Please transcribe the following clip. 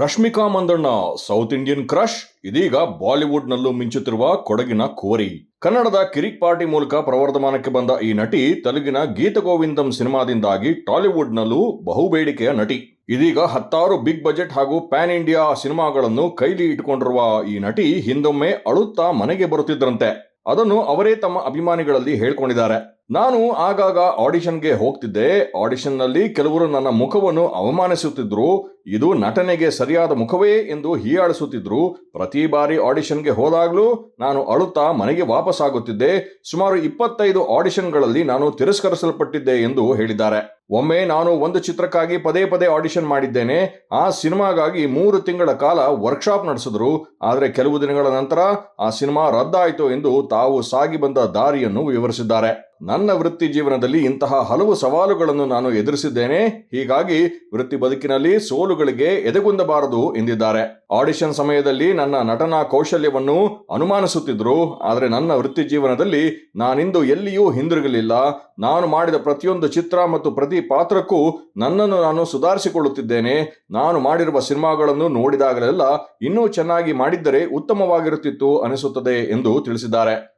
Rashmika Mandanna south Indian crush ಇದೀಗ ಬಾಲಿವುಡ್ನಲ್ಲೂ ಮಿಂಚುತ್ತಿರುವ ಕೊಡಗಿನ ಕೋರಿ. ಕನ್ನಡದ ಕಿರಿಕ್ ಪಾರ್ಟಿ ಮೂಲಕ ಪ್ರವರ್ಧಮಾನಕ್ಕೆ ಬಂದ ಈ ನಟಿ ತೆಲುಗಿನ ಗೀತಗೋವಿಂದಂ ಸಿನಿಮಾದಿಂದಾಗಿ ಟಾಲಿವುಡ್ನಲ್ಲೂ ಬಹುಬೇಡಿಕೆಯ ನಟಿ. ಇದೀಗ ಹತ್ತಾರು ಬಿಗ್ ಬಜೆಟ್ ಹಾಗೂ ಪ್ಯಾನ್ ಇಂಡಿಯಾ ಸಿನಿಮಾಗಳನ್ನು ಕೈಲಿ ಇಟ್ಟುಕೊಂಡಿರುವ ಈ ನಟಿ ಹಿಂದೊಮ್ಮೆ ಅಳುತ್ತಾ ಮನೆಗೆ ಬರುತ್ತಿದ್ದರಂತೆ ಅದನ್ನು ಅವರೇ ತಮ್ಮ ಅಭಿಮಾನಿಗಳಲ್ಲಿ ಹೇಳ್ಕೊಂಡಿದ್ದಾರೆ. ನಾನು ಆಗಾಗ ಆಡಿಷನ್ಗೆ ಹೋಗ್ತಿದ್ದೆ. ಆಡಿಷನ್ನಲ್ಲಿ ಕೆಲವರು ನನ್ನ ಮುಖವನ್ನು ಅವಮಾನಿಸುತ್ತಿದ್ರು. ಇದು ನಟನೆಗೆ ಸರಿಯಾದ ಮುಖವೇ ಎಂದು ಹೀಯಾಳಿಸುತ್ತಿದ್ರು. ಪ್ರತಿ ಬಾರಿ ಆಡಿಷನ್ಗೆ ಹೋದಾಗಲೂ ನಾನು ಅಳುತ್ತಾ ಮನೆಗೆ ವಾಪಸ್ ಆಗುತ್ತಿದ್ದೆ ಸುಮಾರು ಇಪ್ಪತ್ತೈದು ಆಡಿಷನ್ಗಳಲ್ಲಿ ನಾನು ತಿರಸ್ಕರಿಸಲ್ಪಟ್ಟಿದ್ದೆ ಎಂದು ಹೇಳಿದ್ದಾರೆ. ಒಮ್ಮೆ ನಾನು ಒಂದು ಚಿತ್ರಕ್ಕಾಗಿ ಪದೇ ಪದೇ ಆಡಿಷನ್ ಮಾಡಿದ್ದೇನೆ. ಆ ಸಿನಿಮಾಗಾಗಿ ಮೂರು ತಿಂಗಳ ಕಾಲ ವರ್ಕ್ಶಾಪ್ ನಡೆಸಿದ್ರು. ಆದರೆ ಕೆಲವು ದಿನಗಳ ನಂತರ ಆ ಸಿನಿಮಾ ರದ್ದಾಯಿತು ಎಂದು ತಾವು ಸಾಗಿ ಬಂದ ದಾರಿಯನ್ನು ವಿವರಿಸಿದ್ದಾರೆ. ನನ್ನ ವೃತ್ತಿ ಜೀವನದಲ್ಲಿ ಇಂತಹ ಹಲವು ಸವಾಲುಗಳನ್ನು ನಾನು ಎದುರಿಸಿದ್ದೇನೆ. ಹೀಗಾಗಿ ವೃತ್ತಿ ಬದುಕಿನಲ್ಲಿ ಸೋಲುಗಳಿಗೆ ಎದೆಗುಂದಬಾರದು ಎಂದಿದ್ದಾರೆ. ಆಡಿಷನ್ ಸಮಯದಲ್ಲಿ ನನ್ನ ನಟನಾ ಕೌಶಲ್ಯವನ್ನು ಅನುಮಾನಿಸುತ್ತಿದ್ರು. ಆದರೆ ನನ್ನ ವೃತ್ತಿ ಜೀವನದಲ್ಲಿ ನಾನಿಂದು ಎಲ್ಲಿಯೂ ಹಿಂದಿರುಗಲಿಲ್ಲ. ನಾನು ಮಾಡಿದ ಪ್ರತಿಯೊಂದು ಚಿತ್ರ ಮತ್ತು ಪ್ರತಿ ಪಾತ್ರಕ್ಕೂ ನನ್ನನ್ನು ನಾನು ಸುಧಾರಿಸಿಕೊಳ್ಳುತ್ತಿದ್ದೇನೆ. ನಾನು ಮಾಡಿರುವ ಸಿನಿಮಾಗಳನ್ನು ನೋಡಿದಾಗಲೆಲ್ಲ ಇನ್ನೂ ಚೆನ್ನಾಗಿ ಮಾಡಿದ್ದರೆ ಉತ್ತಮವಾಗಿರುತ್ತಿತ್ತು ಅನಿಸುತ್ತದೆ ಎಂದು ತಿಳಿಸಿದ್ದಾರೆ.